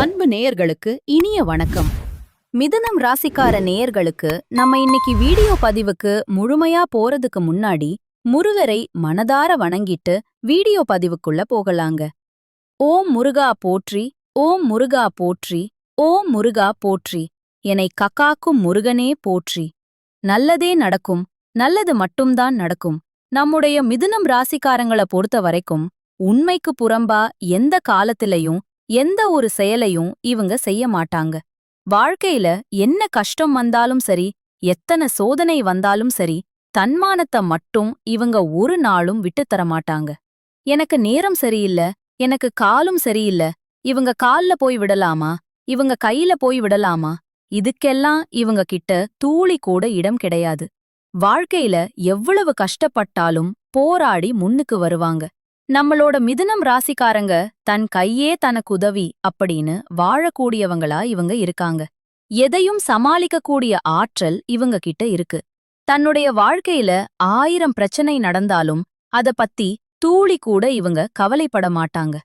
அன்பு நேயர்களுக்கு இனிய வணக்கம். மிதுனம் ராசிக்கார நேயர்களுக்கு நம்ம இன்னைக்கு வீடியோ பதிவுக்கு முழுமையா போறதுக்கு முன்னாடி முருகரை மனதார வணங்கிட்டு வீடியோ பதிவுக்குள்ள போகலாங்க. ஓம் முருகா போற்றி ஓம் முருகா போற்றி ஓம் முருகா போற்றி என்னை கக்காக்கும் முருகனே போற்றி. நல்லதே நடக்கும் நல்லது மட்டும்தான் நடக்கும். நம்முடைய மிதுனம் ராசிக்காரங்கள பொறுத்த வரைக்கும் உண்மைக்கு புறம்பா எந்த காலத்திலையும் எந்த ஒரு செயலையும் இவங்க செய்ய மாட்டாங்க. வாழ்க்கையில என்ன கஷ்டம் வந்தாலும் சரி எத்தனை சோதனை வந்தாலும் சரி தன்மானத்தை மட்டும் இவங்க ஒரு நாளும் விட்டுத்தர மாட்டாங்க. எனக்கு நேரம் சரியில்ல எனக்கு காலும் சரியில்ல இவங்க கால்ல போய் விடலாமா இவங்க கையில போய் விடலாமா இதுக்கெல்லாம் இவங்க கிட்ட தூளி கூட இடம் கிடையாது. வாழ்க்கையில எவ்வளவு கஷ்டப்பட்டாலும் போராடி முன்னுக்கு வருவாங்க. நம்மளோட மிதுனம் ராசிக்காரங்க தன் கையே தனக்கு உதவி அப்படின்னு வாழக்கூடியவங்களா இவங்க இருக்காங்க. எதையும் சமாளிக்கக்கூடிய ஆற்றல் இவங்க கிட்ட இருக்கு. தன்னுடைய வாழ்க்கையில ஆயிரம் பிரச்சனை நடந்தாலும் அத பத்தி தூளி கூட இவங்க கவலைப்பட மாட்டாங்க.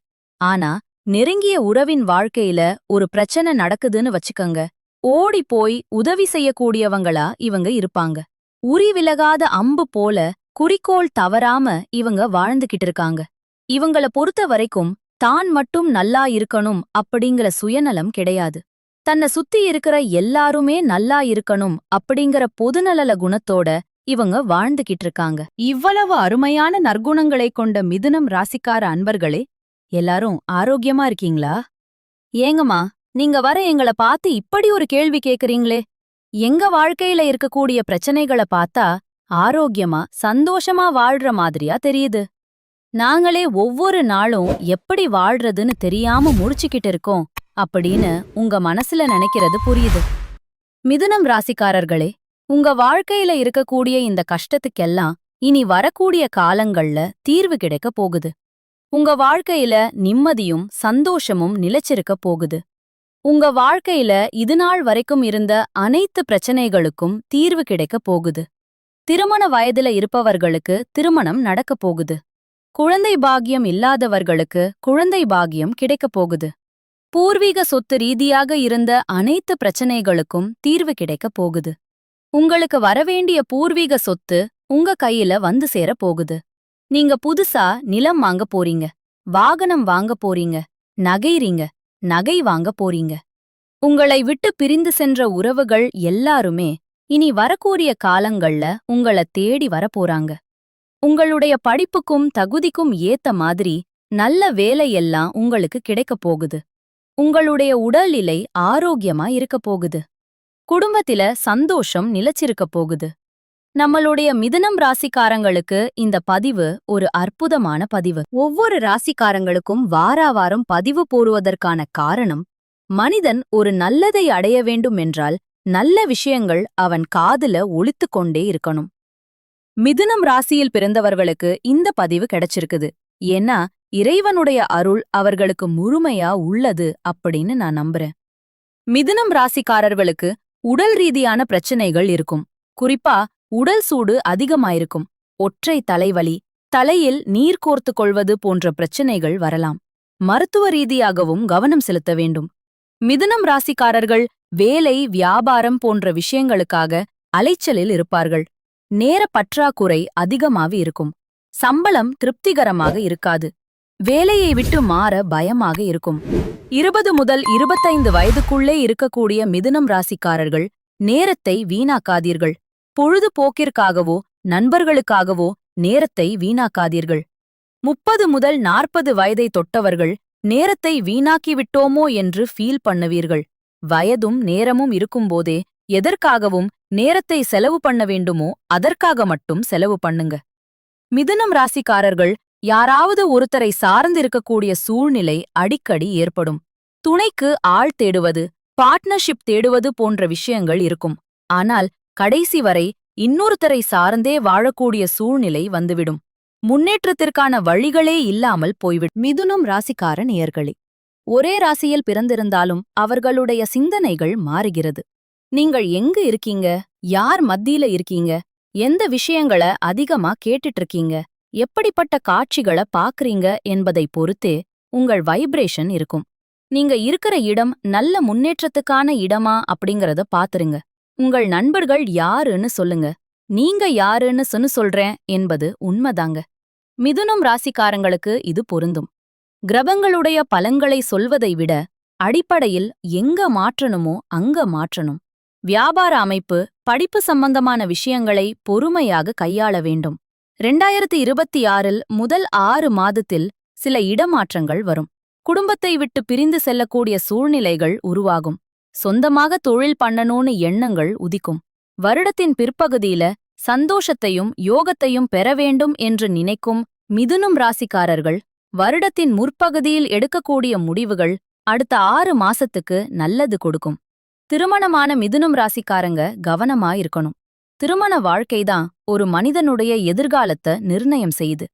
ஆனா நெருங்கிய உறவின் வாழ்க்கையில ஒரு பிரச்சனை நடக்குதுன்னு வச்சுக்கங்க. ஓடி போய் உதவி செய்யக்கூடியவங்களா இவங்க இருப்பாங்க. உரி விலகாத அம்பு போல குறிக்கோள் தவறாம இவங்க வாழ்ந்துகிட்டு இருக்காங்க. இவங்கள பொறுத்த வரைக்கும் தான் மட்டும் நல்லா இருக்கணும் அப்படிங்கிற சுயநலம் கிடையாது. தன்னை சுத்தி இருக்கிற எல்லாருமே நல்லா இருக்கணும் அப்படிங்கிற பொதுநலல குணத்தோட இவங்க வாழ்ந்துகிட்டு இருக்காங்க. இவ்வளவு அருமையான நற்குணங்களை கொண்ட மிதுனம் ராசிக்கார அன்பர்களே எல்லாரும் ஆரோக்கியமா இருக்கீங்களா? ஏங்கம்மா நீங்க வர எங்கள பார்த்து இப்படி ஒரு கேள்வி கேக்குறீங்களே. எங்க வாழ்க்கையில இருக்கக்கூடிய பிரச்சனைகள பார்த்தா ஆரோக்கியமா சந்தோஷமா வாழ்ற மாதிரியா தெரியுது. நாங்களே ஒவ்வொரு நாளும் எப்படி வாழ்றதுன்னு தெரியாம முடிச்சுக்கிட்டு இருக்கோம் அப்படின்னு உங்க மனசுல நினைக்கிறது புரியுது. மிதுனம் ராசிக்காரர்களே உங்க வாழ்க்கையில இருக்கக்கூடிய இந்த கஷ்டத்துக்கெல்லாம் இனி வரக்கூடிய காலங்கள்ல தீர்வு கிடைக்க போகுது. உங்க வாழ்க்கையில நிம்மதியும் சந்தோஷமும் நிலைச்சிருக்க போகுது. உங்க வாழ்க்கையில இதுநாள் வரைக்கும் இருந்த அனைத்து பிரச்சனைகளுக்கும் தீர்வு கிடைக்க போகுது. திருமண வயதுல இருப்பவர்களுக்கு திருமணம் நடக்கப் போகுது. குழந்தை பாக்கியம் இல்லாதவர்களுக்கு குழந்தை பாக்கியம் கிடைக்கப் போகுது. பூர்வீக சொத்து ரீதியாக இருந்த அனைத்து பிரச்சனைகளுக்கும் தீர்வு கிடைக்கப் போகுது. உங்களுக்கு வரவேண்டிய பூர்வீக சொத்து உங்க கையில வந்து சேர போகுது. நீங்க புதுசா நிலம் வாங்க போறீங்க. வாகனம் வாங்க போறீங்க. நகைறீங்க நகை வாங்க போறீங்க. உங்களை விட்டு பிரிந்து சென்ற உறவுகள் எல்லாருமே இனி வரக்கூடிய காலங்கள்ல உங்கள தேடி வரப்போறாங்க. உங்களுடைய படிப்புக்கும் தகுதிக்கும் ஏத்த மாதிரி நல்ல வேலையெல்லாம் உங்களுக்கு கிடைக்கப் போகுது. உங்களுடைய உடல்நிலை ஆரோக்கியமா இருக்கப் போகுது. குடும்பத்தில சந்தோஷம் நிலைச்சிருக்கப் போகுது. நம்மளுடைய மிதுனம் ராசிக்காரங்களுக்கு இந்த பதிவு ஒரு அற்புதமான பதிவு. ஒவ்வொரு ராசிக்காரங்களுக்கும் வாராவாரம் பதிவு போடுவதற்கான காரணம் மனிதன் ஒரு நல்லதை அடைய வேண்டும் என்றால் நல்ல விஷயங்கள் அவன் காதுல ஒலித்துக் கொண்டே இருக்கணும். மிதுனம் ராசியில் பிறந்தவர்களுக்கு இந்த பதிவு கிடைச்சிருக்குது. ஏன்னா இறைவனுடைய அருள் அவர்களுக்கு முழுமையா உள்ளது அப்படின்னு நான் நம்புறேன். மிதுனம் ராசிக்காரர்களுக்கு உடல் ரீதியான பிரச்சனைகள் இருக்கும். குறிப்பா உடல் சூடு அதிகமாயிருக்கும். ஒற்றை தலைவலி தலையில் நீர் கோர்த்து கொள்வது போன்ற பிரச்சனைகள் வரலாம். மருத்துவ ரீதியாகவும் கவனம் செலுத்த வேண்டும். மிதுனம் ராசிக்காரர்கள் வேலை வியாபாரம் போன்ற விஷயங்களுக்காக அலைச்சலில் இருப்பார்கள். நேர பற்றாக்குறை அதிகமாக இருக்கும். சம்பளம் திருப்திகரமாக இருக்காது. வேலையை விட்டு மாற பயமாக இருக்கும். இருபது முதல் இருபத்தைந்து வயதுக்குள்ளே இருக்கக்கூடிய மிதுனம் ராசிக்காரர்கள் நேரத்தை வீணாக்காதீர்கள். பொழுதுபோக்கிற்காகவோ நண்பர்களுக்காகவோ நேரத்தை வீணாக்காதீர்கள். முப்பது முதல் நாற்பது வயதை தொட்டவர்கள் நேரத்தை வீணாக்கிவிட்டோமோ என்று ஃபீல் பண்ணுவீர்கள். வயதும் நேரமும் இருக்கும்போதே எதற்காகவும் நேரத்தை செலவு பண்ண வேண்டுமோ அதற்காக மட்டும் செலவு பண்ணுங்க. மிதுனம் ராசிக்காரர்கள் யாராவது ஒருத்தரை சார்ந்திருக்கக்கூடிய சூழ்நிலை அடிக்கடி ஏற்படும். துணைக்கு ஆள் தேடுவது பார்ட்னர்ஷிப் தேடுவது போன்ற விஷயங்கள் இருக்கும். ஆனால் கடைசி வரை இன்னொருத்தரை சார்ந்தே வாழக்கூடிய சூழ்நிலை வந்துவிடும். முன்னேற்றத்திற்கான வழிகளே இல்லாமல் போய்விடும். மிதுனம் ராசிக்கார நேயர்களே ஒரே ராசியில் பிறந்திருந்தாலும் அவர்களுடைய சிந்தனைகள் மாறுகிறது. நீங்கள் எங்கு இருக்கீங்க? யார் மத்தியில இருக்கீங்க? எந்த விஷயங்கள அதிகமா கேட்டுட்டு இருக்கீங்க எப்படிப்பட்ட காட்சிகள பாக்குறீங்க என்பதை பொறுத்தே உங்கள் வைப்ரேஷன் இருக்கும். நீங்க இருக்கிற இடம் நல்ல முன்னேற்றத்துக்கான இடமா அப்படிங்கறத பாத்துருங்க. உங்கள் நண்பர்கள் யாருன்னு சொல்லுங்க. நீங்க யாருன்னு சொன்னு சொல்றேன் என்பது உண்மைதாங்க. மிதுனம் ராசிக்காரங்களுக்கு இது பொருந்தும். கிரகங்களுடைய பலங்களை சொல்வதை விட அடிப்படையில் எங்க மாற்றணுமோ அங்க மாற்றணும். வியாபார அமைப்பு படிப்பு சம்பந்தமான விஷயங்களை பொறுமையாக கையாள வேண்டும். ரெண்டாயிரத்தி இருபத்தி ஆறில் முதல் ஆறு மாதத்தில் சில இடமாற்றங்கள் வரும். குடும்பத்தை விட்டு பிரிந்து செல்லக்கூடிய சூழ்நிலைகள் உருவாகும். சொந்தமாக தொழில் பண்ணணும்னு எண்ணங்கள் உதிக்கும். வருடத்தின் பிற்பகுதியில சந்தோஷத்தையும் யோகத்தையும் பெற வேண்டும் என்று நினைக்கும் மிதுனும் ராசிக்காரர்கள் வருடத்தின் முற்பகுதியில் எடுக்கக்கூடிய முடிவுகள் அடுத்த ஆறு மாசத்துக்கு நல்லது கொடுக்கும். திருமணமான மிதுனம் ராசிக்காரங்க கவனமா இருக்கணும் திருமண வாழ்க்கைதான் ஒரு மனிதனுடைய எதிர்காலத்தை நிர்ணயம் செய்யுது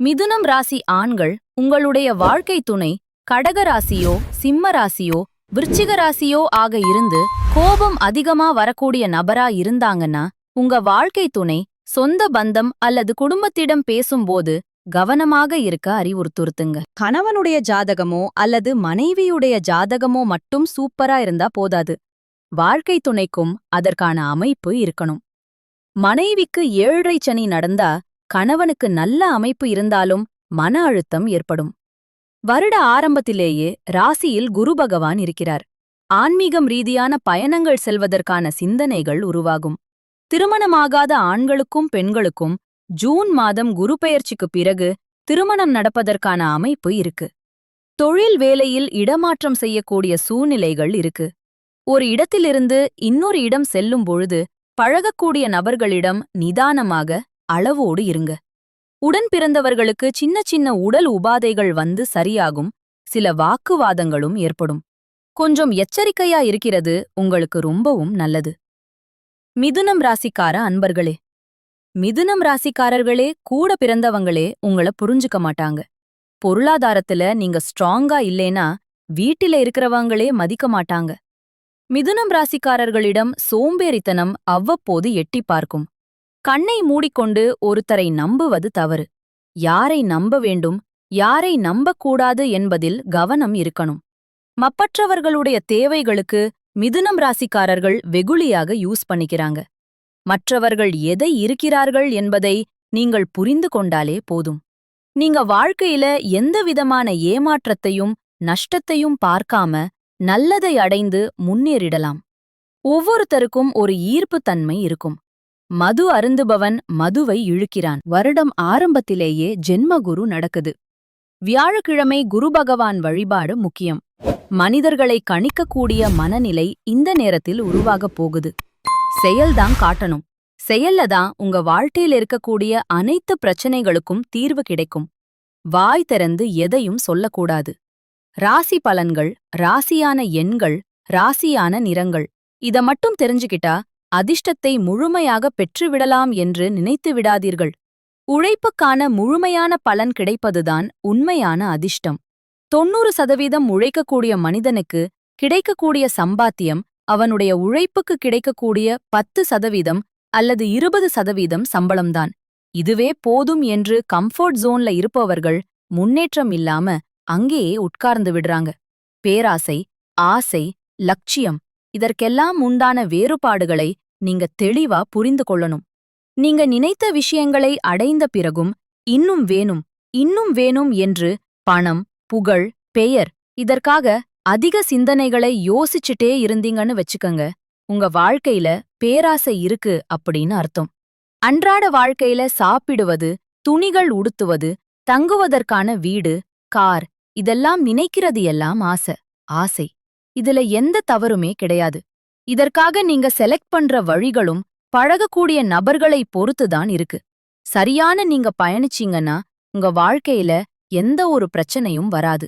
மிதுனம் ராசி ஆண்கள் உங்களுடைய வாழ்க்கை துணை கடக ராசியோ சிம்ம ராசியோ விருச்சிக ராசியோ ஆக இருந்து கோபம் அதிகமா வரக்கூடிய நபரா இருந்தாங்கன்னா உங்க வாழ்க்கை துணை சொந்த பந்தம் அல்லது குடும்பத்திடம் பேசும்போது கவனமாக இருக்க அறிவுறுத்துறுத்துங்க. கணவனுடைய ஜாதகமோ அல்லது மனைவியுடைய ஜாதகமோ மட்டும் சூப்பரா இருந்தா போதாது. வாழ்க்கை துணைக்கும் அதற்கான அமைப்பு இருக்கணும். மனைவிக்கு ஏழரை சனி நடந்தா கணவனுக்கு நல்ல அமைப்பு இருந்தாலும் மன அழுத்தம் ஏற்படும். வருட ஆரம்பத்திலேயே ராசியில் குரு பகவான் இருக்கிறார். ஆன்மீகம் ரீதியான பயணங்கள் செல்வதற்கான சிந்தனைகள் உருவாகும். திருமணமாகாத ஆண்களுக்கும் பெண்களுக்கும் ஜூன் மாதம் குரு பெயர்ச்சிக்கு பிறகு திருமணம் நடப்பதற்கான அமைப்பு இருக்கு. தொழில் வேலையில் இடமாற்றம் செய்யக்கூடிய சூழ்நிலைகள் இருக்கு. ஒரு இடத்திலிருந்து இன்னொரு இடம் செல்லும் பொழுது பழகக்கூடிய நபர்களிடம் நிதானமாக அளவோடு இருங்க. உடன் பிறந்தவர்களுக்கு சின்ன சின்ன உடல் உபாதைகள் வந்து சரியாகும் சில வாக்குவாதங்களும் ஏற்படும். கொஞ்சம் எச்சரிக்கையா இருக்கிறது உங்களுக்கு ரொம்பவும் நல்லது. மிதுனம் ராசிக்கார அன்பர்களே மிதுனம் ராசிக்காரர்களே கூட பிறந்தவங்களே உங்கள புரிஞ்சுக்க மாட்டாங்க. பொருளாதாரத்துல நீங்க ஸ்ட்ராங்கா இல்லேனா வீட்டில இருக்கிறவங்களே மதிக்க மாட்டாங்க. மிதுனம் ராசிக்காரர்களிடம் சோம்பேறித்தனம் அவ்வப்போது எட்டி பார்க்கும். கண்ணை மூடிக்கொண்டு ஒருத்தரை நம்புவது தவறு. யாரை நம்ப வேண்டும் யாரை நம்பக்கூடாது என்பதில் கவனம் இருக்கணும். மப்பற்றவர்களுடைய தேவைகளுக்கு மிதுனம் ராசிக்காரர்கள் வெகுளியாக யூஸ் பண்ணிக்கிறாங்க. மற்றவர்கள் எதை இருக்கிறார்கள் என்பதை நீங்கள் புரிந்து கொண்டாலே போதும். நீங்க வாழ்க்கையில எந்த விதமான ஏமாற்றத்தையும் நஷ்டத்தையும் பார்க்காம நல்லதை அடைந்து முன்னேறிடலாம். ஒவ்வொருத்தருக்கும் ஒரு ஈர்ப்புத் தன்மை இருக்கும். மது அருந்துபவன் மதுவை இழுக்கிறான். வருடம் ஆரம்பத்திலேயே ஜென்மகுரு நடக்குது. வியாழக்கிழமை குரு பகவான் வழிபாடு முக்கியம். மனிதர்களை கணிக்கக்கூடிய மனநிலை இந்த நேரத்தில் உருவாகப் போகுது. செயல்தான் காட்டணும். செயல்ல தான் உங்க வாழ்க்கையில் இருக்கக்கூடிய அனைத்து பிரச்சனைகளுக்கும் தீர்வு கிடைக்கும். வாய் திறந்து எதையும் சொல்லக்கூடாது. ராசி பலன்கள் ராசியான எண்கள் ராசியான நிறங்கள். இத மட்டும் தெரிஞ்சுக்கிட்டா அதிர்ஷ்டத்தை முழுமையாக பெற்றுவிடலாம் என்று நினைத்து விடாதீர்கள். உழைப்புக்கான முழுமையான பலன் கிடைப்பதுதான் உண்மையான அதிர்ஷ்டம். தொண்ணூறு சதவீதம் உழைக்கக்கூடிய மனிதனுக்கு கிடைக்கக்கூடிய சம்பாத்தியம் அவனுடைய உழைப்புக்கு கிடைக்கக்கூடிய பத்து சதவீதம் அல்லது இருபது சதவீதம் சம்பளம்தான். இதுவே போதும் என்று கம்ஃபர்ட் ஜோன்ல இருப்பவர்கள் முன்னேற்றம் இல்லாம அங்கேயே உட்கார்ந்து விடுறாங்க. பேராசை ஆசை லட்சியம் இதற்கெல்லாம் உண்டான வேறுபாடுகளை நீங்க தெளிவா புரிந்து கொள்ளணும். நீங்க நினைத்த விஷயங்களை அடைந்த பிறகும் இன்னும் வேணும் இன்னும் வேணும் என்று பணம் புகழ் பெயர் இதற்காக அதிக சிந்தனைகளை யோசிச்சுட்டே இருந்தீங்கன்னு வச்சுக்கங்க. உங்க வாழ்க்கையில பேராசை இருக்கு அப்படின்னு அர்த்தம். அன்றாட வாழ்க்கையில சாப்பிடுவது துணிகள் உடுத்துவது தங்குவதற்கான வீடு கார் இதெல்லாம் நினைக்கிறது எல்லாம் ஆசை ஆசை. இதுல எந்த தவறுமே கிடையாது. இதற்காக நீங்க செலக்ட் பண்ற வழிகளும் பழகக்கூடிய நபர்களை பொறுத்துதான் இருக்கு. சரியான நீங்க பயணிச்சீங்கன்னா உங்க வாழ்க்கையில எந்த ஒரு பிரச்சனையும் வராது.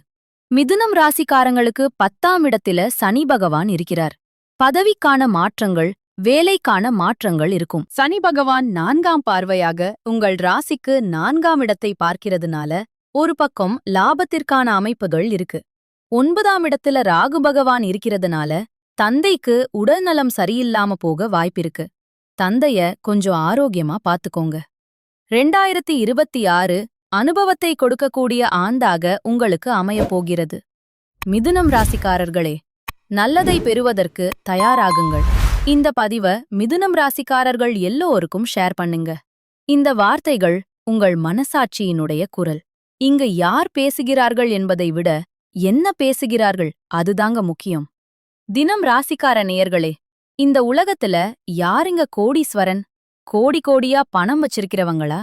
மிதுனம் ராசிக்காரங்களுக்கு பத்தாம் இடத்தில சனி பகவான் இருக்கிறார். பதவிக்கான மாற்றங்கள் வேலைக்கான மாற்றங்கள் இருக்கும். சனி பகவான் நான்காம் பார்வையாக உங்கள் ராசிக்கு நான்காம் இடத்தை பார்க்கிறதுனால ஒரு பக்கம் லாபத்திற்கான அமைப்புகள் இருக்கு. ஒன்பதாம் இடத்துல ராகு பகவான் இருக்கிறதுனால தந்தைக்கு உடல்நலம் சரியில்லாம போக வாய்ப்பிருக்கு. தந்தைய கொஞ்சம் ஆரோக்கியமா பாத்துக்கோங்க. ரெண்டாயிரத்தி இருபத்தி ஆறு அனுபவத்தை கொடுக்கக்கூடிய ஆண்டாக உங்களுக்கு அமையப் போகிறது. மிதுனம் ராசிக்காரர்களே நல்லதை பெறுவதற்கு தயாராகுங்கள். இந்த பதிவ மிதுனம் ராசிக்காரர்கள் எல்லோருக்கும் ஷேர் பண்ணுங்க. இந்த வார்த்தைகள் உங்கள் மனசாட்சியினுடைய குரல். இங்க யார் பேசுகிறார்கள் என்பதை விட என்ன பேசுகிறார்கள் அதுதாங்க முக்கியம். தினம் ராசிக்கார நேயர்களே இந்த உலகத்துல யாருங்க கோடீஸ்வரன்? கோடி கோடியா பணம் வச்சிருக்கிறவங்களா?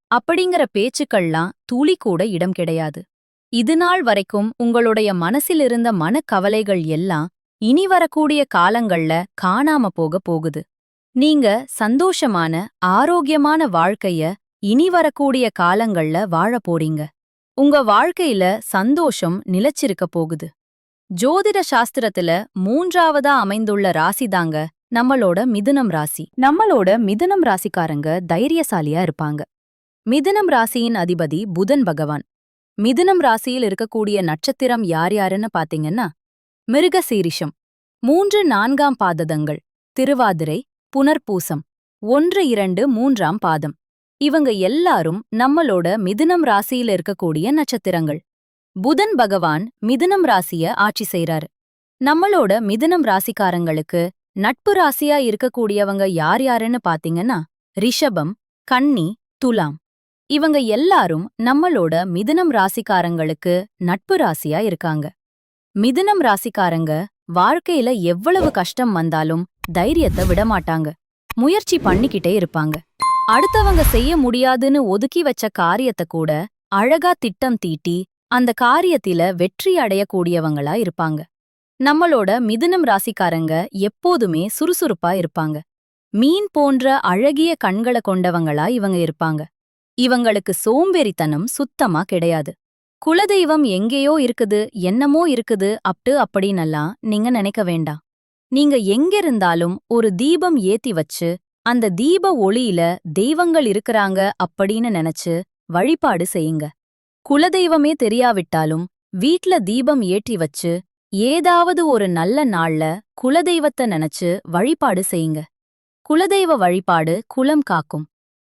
அப்படிங்கிற பேச்சுக்கள்லாம் துளி கூட இடம் கிடையாது. இதுநாள் வரைக்கும் உங்களுடைய மனசிலிருந்த மனக்கவலைகள் எல்லாம் இனி வரக்கூடிய காலங்கள்ல காணாம போக போகுது. நீங்க சந்தோஷமான ஆரோக்கியமான வாழ்க்கைய இனி வரக்கூடிய காலங்கள்ல வாழ போறீங்க. உங்க வாழ்க்கையில சந்தோஷம் நிலச்சிருக்க போகுது. ஜோதிட சாஸ்திரத்துல மூன்றாவதா அமைந்துள்ள ராசிதாங்க நம்மளோட மிதுனம் ராசி. நம்மளோட மிதுனம் ராசிக்காரங்க தைரியசாலியா இருப்பாங்க. மிதுனம் ராசியின் அதிபதி புதன் பகவான். மிதுனம் ராசியில் இருக்கக்கூடிய நட்சத்திரம் யார் யாருன்னு பாத்தீங்கன்னா மிருகசீரிஷம். மூன்று நான்காம் பாததங்கள் திருவாதிரை புனர்பூசம். ஒன்று இரண்டு மூன்றாம் பாதம். இவங்க எல்லாரும் நம்மளோட மிதுனம் ராசியில இருக்கக்கூடிய நட்சத்திரங்கள். புதன் பகவான் மிதுனம் ராசிய ஆட்சி செய்றாரு. நம்மளோட மிதுனம் ராசிக்காரங்களுக்கு நட்பு ராசியா இருக்கக்கூடியவங்க யார் யாருன்னு பாத்தீங்கன்னா ரிஷபம் கன்னி துலாம். இவங்க எல்லாரும் நம்மளோட மிதுனம் ராசிக்காரங்களுக்கு நட்பு ராசியா இருக்காங்க. மிதுனம் ராசிக்காரங்க வாழ்க்கையில எவ்வளவு கஷ்டம் வந்தாலும் தைரியத்தை விடமாட்டாங்க. முயற்சி பண்ணிக்கிட்டே இருப்பாங்க. அடுத்தவங்க செய்ய முடியாதுன்னு ஒதுக்கி வச்ச காரியத்தை கூட அழகா திட்டம் தீட்டி அந்த காரியத்தில வெற்றி அடையக்கூடியவங்களா இருப்பாங்க. நம்மளோட மிதுனம் ராசிக்காரங்க எப்போதுமே சுறுசுறுப்பா இருப்பாங்க. மீன் போன்ற அழகிய கண்களை கொண்டவங்களா இவங்க இருப்பாங்க. இவங்களுக்கு சோம்பேறித்தனம் சுத்தமா கிடையாது. குலதெய்வம் எங்கேயோ இருக்குது என்னமோ இருக்குது அப்டு அப்படின்னெல்லாம் நீங்க நினைக்க வேண்டாம். நீங்க எங்கிருந்தாலும் ஒரு தீபம் ஏத்தி வச்சு அந்த தீப ஒளியில தெய்வங்கள் இருக்கிறாங்க அப்படின்னு நினைச்சு வழிபாடு செய்யுங்க. குலதெய்வமே தெரியாவிட்டாலும் வீட்ல தீபம் ஏற்றி வச்சு ஏதாவது ஒரு நல்ல நாள்ல குலதெய்வத்தை நினைச்சு வழிபாடு செய்யுங்க. குலதெய்வ வழிபாடு குலம் காக்கும்.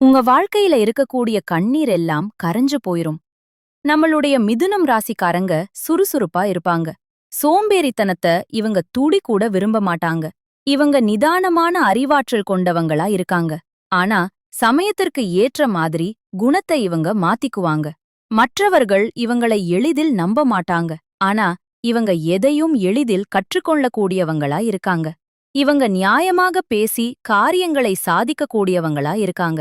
உங்க வாழ்க்கையில இருக்கக்கூடிய கண்ணீர் எல்லாம் கரைஞ்சு போயிரும். நம்மளுடைய மிதுனம் ராசிக்காரங்க சுறுசுறுப்பா இருப்பாங்க. சோம்பேறித்தனத்தை இவங்க துடி கூட விரும்ப மாட்டாங்க. இவங்க நிதானமான அறிவாற்றல் கொண்டவங்களா இருக்காங்க. ஆனா சமயத்திற்கு ஏற்ற மாதிரி குணத்தை இவங்க மாத்திக்குவாங்க. மற்றவர்கள் இவங்களை எளிதில் நம்ப மாட்டாங்க. ஆனா இவங்க எதையும் எளிதில் கற்றுக்கொள்ளக்கூடியவங்களா இருக்காங்க. இவங்க நியாயமாக பேசி காரியங்களை சாதிக்கக்கூடியவங்களா இருக்காங்க.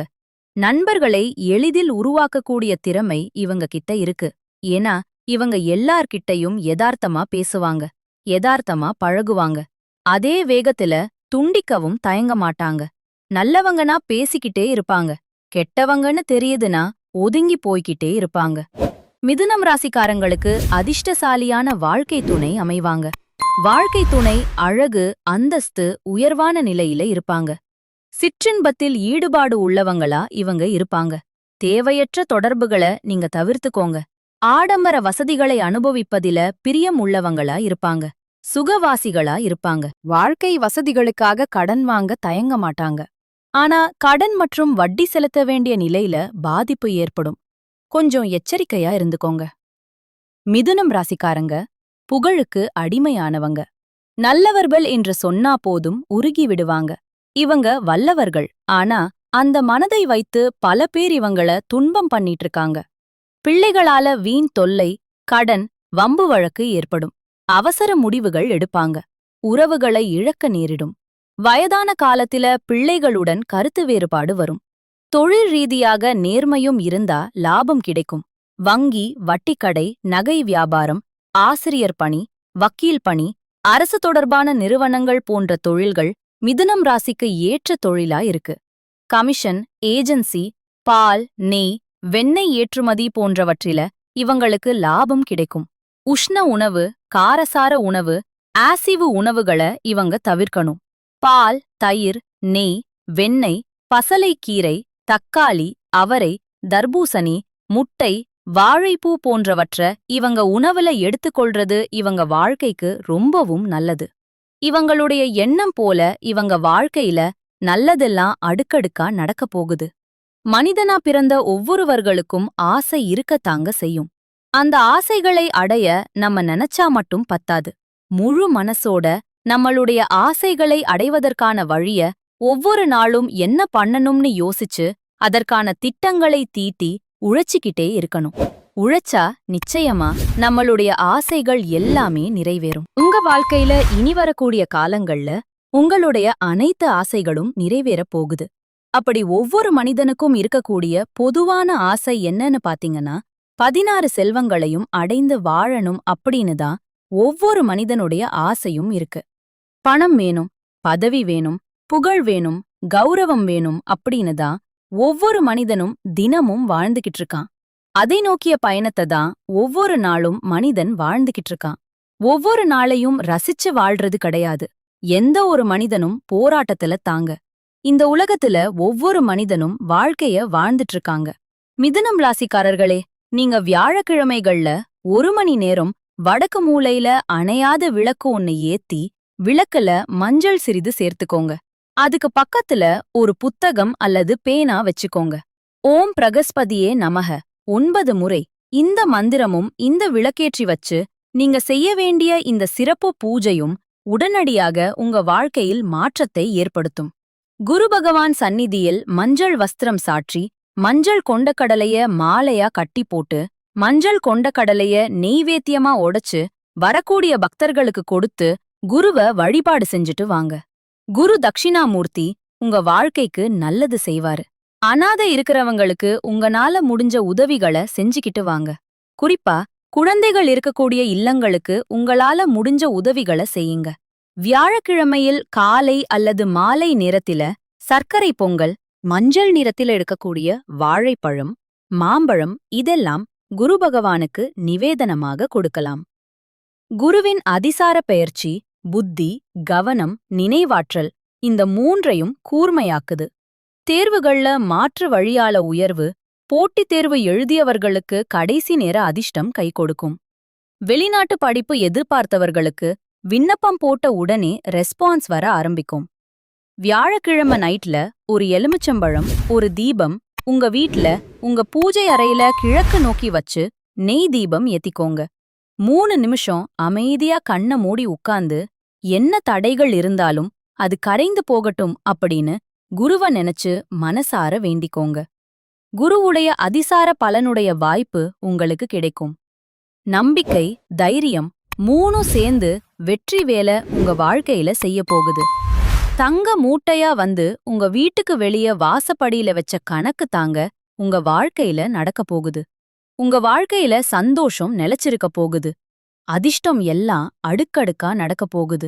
நண்பர்களை எளிதில் உருவாக்கக்கூடிய திறமை இவங்க கிட்ட இருக்கு. ஏன்னா இவங்க எல்லார்கிட்டயும் யதார்த்தமா பேசுவாங்க யதார்த்தமா பழகுவாங்க. அதே வேகத்துல துண்டிக்கவும் தயங்க மாட்டாங்க. நல்லவங்கனா பேசிக்கிட்டே இருப்பாங்க கெட்டவங்கன்னு தெரியுதுன்னா ஒதுங்கி போய்கிட்டே இருப்பாங்க. மிதுனம் ராசிக்காரங்களுக்கு அதிர்ஷ்டசாலியான வாழ்க்கை துணை அமைவாங்க. வாழ்க்கை துணை அழகு அந்தஸ்து உயர்வான நிலையில இருப்பாங்க. சிற்றின்பத்தில் ஈடுபாடு உள்ளவங்களா இவங்க இருப்பாங்க. தேவையற்ற தொடர்புகளை நீங்க தவிர்த்துக்கோங்க. ஆடம்பர வசதிகளை அனுபவிப்பதில பிரியம் உள்ளவங்களா இருப்பாங்க. சுகவாசிகளா இருப்பாங்க. வாழ்க்கை வசதிகளுக்காக கடன் வாங்க தயங்க மாட்டாங்க. ஆனா கடன் மற்றும் வட்டி செலுத்த வேண்டிய நிலையில பாதிப்பு ஏற்படும். கொஞ்சம் எச்சரிக்கையா இருந்துக்கோங்க. மிதுனம் ராசிக்காரங்க புகழுக்கு அடிமையானவங்க. நல்லவர்கள் என்று சொன்னா போதும் உருகி விடுவாங்க. இவங்க வல்லவர்கள். ஆனா அந்த மனதை வைத்து பல பேர் இவங்கள துன்பம் பண்ணிட்டு இருக்காங்க பிள்ளைகளால வீண் தொல்லை கடன் வம்பு வழக்கு ஏற்படும். அவசர முடிவுகள் எடுப்பாங்க. உறவுகளை இழக்க நேரிடும். வயதான காலத்தில பிள்ளைகளுடன் கருத்து வேறுபாடு வரும். தொழில் ரீதியாக நேர்மையும் இருந்தா லாபம் கிடைக்கும். வங்கி வட்டிக்கடை நகை வியாபாரம் ஆசிரியர் பணி வக்கீல் பணி அரசு தொடர்பான நிறுவனங்கள் போன்ற தொழில்கள் மிதுனம் ராசிக்கு ஏற்ற தொழிலா இருக்கு கமிஷன் ஏஜென்சி பால் நெய் வெண்ணெய் ஏற்றுமதி போன்றவற்றில இவங்களுக்கு லாபம் கிடைக்கும். உஷ்ண உணவு காரசார உணவு ஆசிவு உணவுகளை இவங்க தவிர்க்கணும். பால் தயிர் நெய் வெண்ணெய் பசலைக்கீரை தக்காளி அவரை தர்பூசணி முட்டை வாழைப்பூ போன்றவற்ற இவங்க உணவுல எடுத்துக்கொள்றது இவங்க வாழ்க்கைக்கு ரொம்பவும் நல்லது. இவங்களுடைய எண்ணம் போல இவங்க வாழ்க்கையில நல்லதெல்லாம் அடுக்கடுக்கா நடக்கப் போகுது. மனிதனா பிறந்த ஒவ்வொருவர்களுக்கும் ஆசை இருக்கத்தாங்க செய்யும். அந்த ஆசைகளை அடைய நம்ம நினைச்சா மட்டும் பத்தாது. முழு மனசோட நம்மளுடைய ஆசைகளை அடைவதற்கான வழிய ஒவ்வொரு நாளும் என்ன பண்ணணும்னு யோசிச்சு அதற்கான திட்டங்களை தீட்டி உழைச்சிக்கிட்டே இருக்கணும். உழைச்சா நிச்சயமா நம்மளுடைய ஆசைகள் எல்லாமே நிறைவேறும். உங்க வாழ்க்கையில இனி வரக்கூடிய காலங்கள்ல உங்களுடைய அனைத்து ஆசைகளும் நிறைவேறப் போகுது. அப்படி ஒவ்வொரு மனிதனுக்கும் இருக்கக்கூடிய பொதுவான ஆசை என்னன்னு பாத்தீங்கன்னா பதினாறு செல்வங்களையும் அடைந்து வாழணும் அப்படின்னு தான் ஒவ்வொரு மனிதனுடைய ஆசையும் இருக்கு. பணம் வேணும் பதவி வேணும் புகழ் வேணும் கௌரவம் வேணும் அப்படின்னு தான் ஒவ்வொரு மனிதனும் தினமும் வாழ்ந்துகிட்டு இருக்கான். அதை நோக்கிய பயணத்தை தான் ஒவ்வொரு நாளும் மனிதன் வாழ்ந்துகிட்டு இருக்கான். ஒவ்வொரு நாளையும் ரசிச்சு வாழ்றது கிடையாது. எந்த ஒரு மனிதனும் போராட்டத்துல தாங்க. இந்த உலகத்துல ஒவ்வொரு மனிதனும் வாழ்க்கைய வாழ்ந்துட்டு இருக்காங்க. மிதுனம் ராசிக்காரர்களே நீங்க வியாழக்கிழமைகள்ல ஒரு மணி நேரம் வடக்கு மூலையில அணையாத விளக்கு ஒன்னு ஏத்தி விளக்குல மஞ்சள் சிறிது சேர்த்துக்கோங்க. அதுக்கு பக்கத்துல ஒரு புத்தகம் அல்லது பேனா வச்சுக்கோங்க. ஓம் பிரகஸ்பதியே நமக. ஒன்பது முறை இந்த மந்திரமும் இந்த விளக்கேற்றி வச்சு நீங்க செய்ய வேண்டிய இந்த சிறப்பு பூஜையும் உடனடியாக உங்க வாழ்க்கையில் மாற்றத்தை ஏற்படுத்தும். குரு பகவான் சந்நிதியில் மஞ்சள் வஸ்திரம் சாற்றி மஞ்சள் கொண்ட கடலைய மாலையா கட்டி போட்டு மஞ்சள் கொண்டக்கடலைய நெய்வேத்தியமா உடைச்சு வரக்கூடிய பக்தர்களுக்கு கொடுத்து குருவ வழிபாடு செஞ்சுட்டு வாங்க. குரு தட்சிணாமூர்த்தி உங்க வாழ்க்கைக்கு நல்லது செய்வாரு. அனாதை இருக்கிறவங்களுக்கு உங்கனால முடிஞ்ச உதவிகளை செஞ்சுக்கிட்டு வாங்க. குறிப்பா குழந்தைகள் இருக்கக்கூடிய இல்லங்களுக்கு உங்களால முடிஞ்ச உதவிகளை செய்யுங்க. வியாழக்கிழமையில் காலை அல்லது மாலை நேரத்தில சர்க்கரை பொங்கல் மஞ்சள் நிறத்தில எடுக்கக்கூடிய வாழைப்பழம் மாம்பழம் இதெல்லாம் குரு பகவானுக்கு நிவேதனமாக கொடுக்கலாம். குருவின் அதிசார பெயர்ச்சி புத்தி கவனம் நினைவாற்றல் இந்த மூன்றையும் கூர்மையாக்குது. தேர்வுகள்ல மாற்று வழியால உயர்வு போட்டித் தேர்வு எழுதியவர்களுக்கு கடைசி நேர அதிர்ஷ்டம் கை கொடுக்கும். வெளிநாட்டு படிப்பு எதிர்பார்த்தவர்களுக்கு விண்ணப்பம் போட்ட உடனே ரெஸ்பான்ஸ் வர ஆரம்பிக்கும். வியாழக்கிழமை நைட்ல ஒரு எலுமிச்சம்பழம் ஒரு தீபம் உங்க வீட்ல உங்க பூஜை அறையில கிழக்கு நோக்கி வச்சு நெய் தீபம் ஏத்திக்கோங்க. மூணு நிமிஷம் அமைதியா கண்ண மூடி உட்கார்ந்து என்ன தடைகள் இருந்தாலும் அது கரைந்து போகட்டும் அப்படின்னு குருவ நினைச்சு மனசார வேண்டிக்கோங்க. குருவுடைய அதிசார பலனுடைய வாய்ப்பு உங்களுக்கு கிடைக்கும். நம்பிக்கை தைரியம் மூணும் சேர்ந்து வெற்றி வேலை உங்க வாழ்க்கையில செய்ய போகுது. தங்க மூட்டையா வந்து உங்க வீட்டுக்கு வெளிய வாசப்படியில வச்ச கணக்கு தாங்க உங்க வாழ்க்கையில நடக்க போகுது. உங்க வாழ்க்கையில சந்தோஷம் நிலைச்சிருக்க போகுது. அதிர்ஷ்டம் எல்லாம் அடுக்கடுக்கா நடக்க போகுது.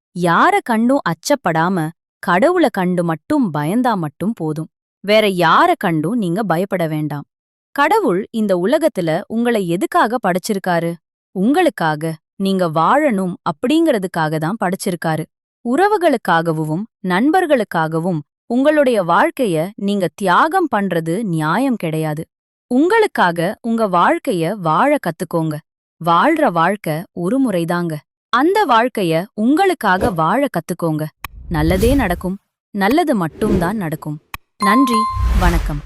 யார கண்டும் அச்சப்படாம கடவுள கண்டு மட்டும் பயந்தா மட்டும் போதும். வேற யார கண்டும் நீங்க பயப்பட வேண்டாம். கடவுள் இந்த உலகத்துல உங்களை எதுக்காக படைச்சிருக்காரு? உங்களுக்காக நீங்க வாழணும் அப்படிங்கறதுக்காக தான் படைச்சிருக்காரு. உறவுகளுக்காகவும் நண்பர்களுக்காகவும் உங்களுடைய வாழ்க்கைய நீங்க தியாகம் பண்றது நியாயம் கிடையாது. உங்களுக்காக உங்க வாழ்க்கைய வாழ கத்துக்கோங்க. வாழ்ற வாழ்க்கை ஒரு முறைதாங்க. அந்த வாழ்க்கைய உங்களுக்காக வாழ கத்துக்கோங்க. நல்லதே நடக்கும். நல்லது மட்டும்தான் நடக்கும். நன்றி. வணக்கம்.